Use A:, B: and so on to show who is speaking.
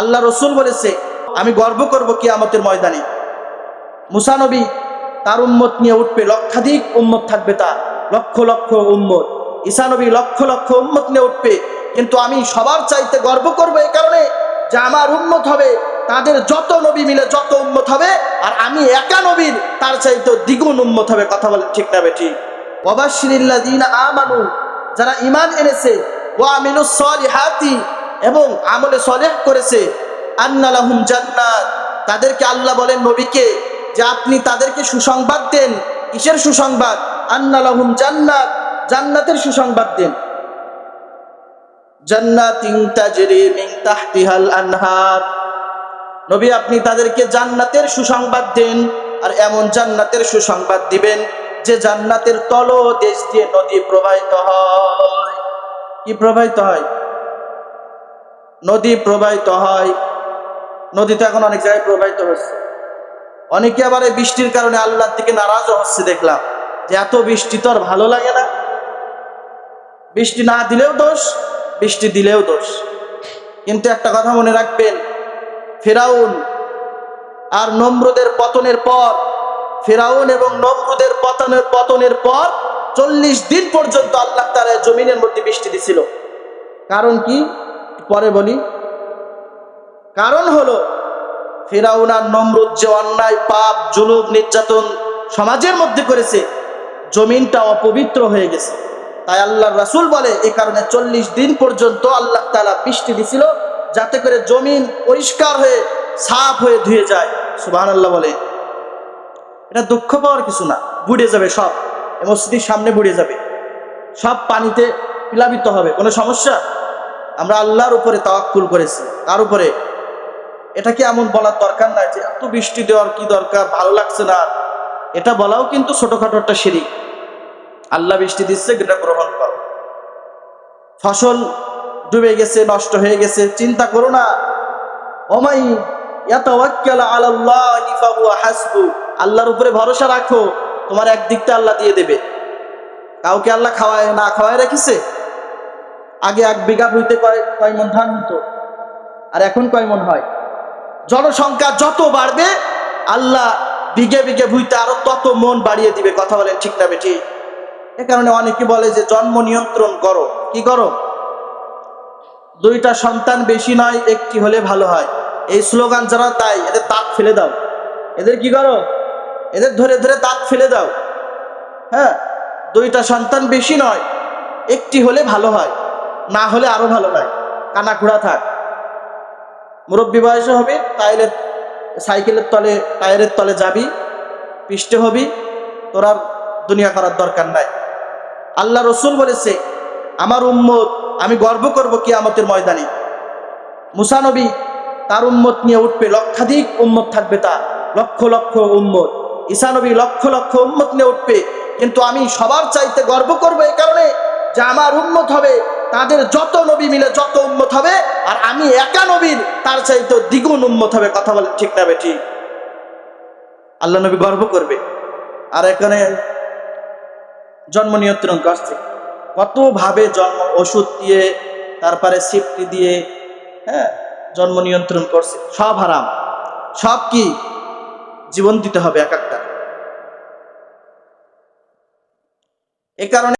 A: আল্লাহ রসুল বলেছে, আমি গর্ব করব কি আমাদের ময়দানে মুসানবী তার উম্মত নিয়ে উঠবে, লক্ষাধিক উম্মত থাকবে তার, লক্ষ লক্ষ উম্মত। ঈসানবী লক্ষ লক্ষ উম্মত নিয়ে উঠবে, কিন্তু আমি সবার চাইতে গর্ব করব এই কারণে যে আমার উম্মত হবে, তাদের যত নবী মিলে যত উম্মত হবে, আর আমি একা নবীর তার চাইতে দ্বিগুণ উম্মত হবে, কথা বলে ঠিক না বেটি ওবাশিরিল্লাযীনা আমানু, যারা ইমান এনেছে, ওয়া আমিলুস সলিহাতি এবং আমলে সলেহ করেছে। আন্না লাহুম জান্নাত। তাদেরকে আল্লাহ বলেন, নবীকে, যে আপনি তাদেরকে সুসংবাদ দেন। কিসের সুসংবাদ? আন্না লাহুম জান্নাত। জান্নাতের সুসংবাদ দেন। নবী, আপনি তাদেরকে জান্নাতের সুসংবাদ দেন আর এমন জান্নাতের সুসংবাদ দিবেন যে জান্নাতের তল দেশ দিয়ে নদী প্রবাহিত হয়। কি প্রবাহিত হয়? নদী প্রবাহিত হয়। নদী তো এখন অনেক জায়গায় প্রবাহিত হচ্ছে। অনেকে আবার এই বৃষ্টির কারণে আল্লাহর দিকে নারাজও হচ্ছে দেখলাম। যে এত বৃষ্টি তো আর ভালো লাগে না। বৃষ্টি না দিলেও দোষ, বৃষ্টি দিলেও দোষ। কিন্তু একটা কথা মনে রাখবেন, ফেরাউন আর নমরুদের পতনের পর, ফেরাউন এবং নমরুদের পতনের পতনের পর চল্লিশ দিন পর্যন্ত আল্লাহ তারা জমিনের মধ্যে বৃষ্টি দিছিল। কারণ কি? পরে বলি, কারণ হলো ফেরাউন আর নমরুদ যে অন্যায়, পাপ, জুলুম, নির্যাতন সমাজের মধ্যে করেছে, জমিনটা অপবিত্র হয়ে গেছে। তাই আল্লাহ রাসূল বলে, এ কারণে চল্লিশ দিন পর্যন্ত আল্লাহ তালা বৃষ্টি দিছিল, যাতে করে জমিন পরিষ্কার হয়ে, সাফ হয়ে ধুয়ে যায়। সুবাহ আল্লাহ বলে, এটা দুঃখ পাওয়ার কিছু না, বুড়ে যাবে সব মসজিদের সামনে বুড়ে যাবে। সব পানিতে প্লাবিত হবে, কোনো সমস্যা? আমরা আল্লাহর উপরে তাওয়াক্কুল করেছি। তার উপরে। এটা কি এমন বলার দরকার নাই যে এত বৃষ্টি দেওয়ার কি দরকার, ভালো লাগছে না? এটা বলাও কিন্তু ছোটখাটো একটা সিঁড়ি আল্লাহ বৃষ্টি দিচ্ছে, এটা গ্রহণ করো। ফসল ডুবে গেছে, নষ্ট হয়ে গেছে, চিন্তা করো না। ওমাই আল্লাহর উপরে ভরসা রাখো, তোমার একদিকটা আল্লাহ দিয়ে দেবে। কাউকে আল্লাহ খাওয়ায়, না খাওয়ায় রেখেছে? আগে এক বিঘা ভুইতে কয় কয় মন ধান হতো আর এখন কয় মন হয়? জনসংখ্যা যত বাড়বে, আল্লাহ বিঘে বিঘে ভুইতে আরও তত মন বাড়িয়ে দিবে, কথা বলেন ঠিক না বেঠি? এ কারণে অনেকে বলে যে জন্ম নিয়ন্ত্রণ করো। কি করো? দুইটা সন্তান বেশি নয়, একটি হলে ভালো হয়। এই স্লোগান যারা তাই এদের তাক ফেলে দাও। এদের কি করো? এদের ধরে ধরে তাক ফেলে দাও। হ্যাঁ দুইটা সন্তান বেশি নয়, একটি হলে ভালো হয়। না হলে আরও ভালো হয়। কানা খোড়া থাক। মুরব্বী বয়সে হবে টায়ারের সাইকেলের তলে টায়ারের তলে যাবি, পিষ্টে হবি, তোর দুনিয়া করার দরকার নাই। আল্লাহ রসুল বলেছে, আমার উম্মত, আমি গর্ব করব কি আমাদের ময়দানে মুসানবী তার উম্মত নিয়ে উঠবে, লক্ষাধিক উম্মত থাকবে তা লক্ষ লক্ষ উম্মত। ঈশানবী লক্ষ লক্ষ উম্মত নিয়ে উঠবে। কিন্তু আমি সবার চাইতে গর্ব করব এই কারণে যে আমার উম্মত হবে তাদের যত নবী মিলে যত উম্মত হবে, আর আমি একা নবীর, তার চাইতে দ্বিগুণ উম্মত হবে, কথা বলে ঠিক না বেঠি আল্লাহ নবী গর্ব করবে। আর এখানে জন্ম নিয়ন্ত্রণ করছে কতভাবে জন্ম ওষুধ দিয়ে, তারপরে সিফটি দিয়ে হ্যাঁ জন্ম নিয়ন্ত্রণ করছে। সব হারাম। সব কি? জীবন দিতে হবে এক একটা। এ কারণে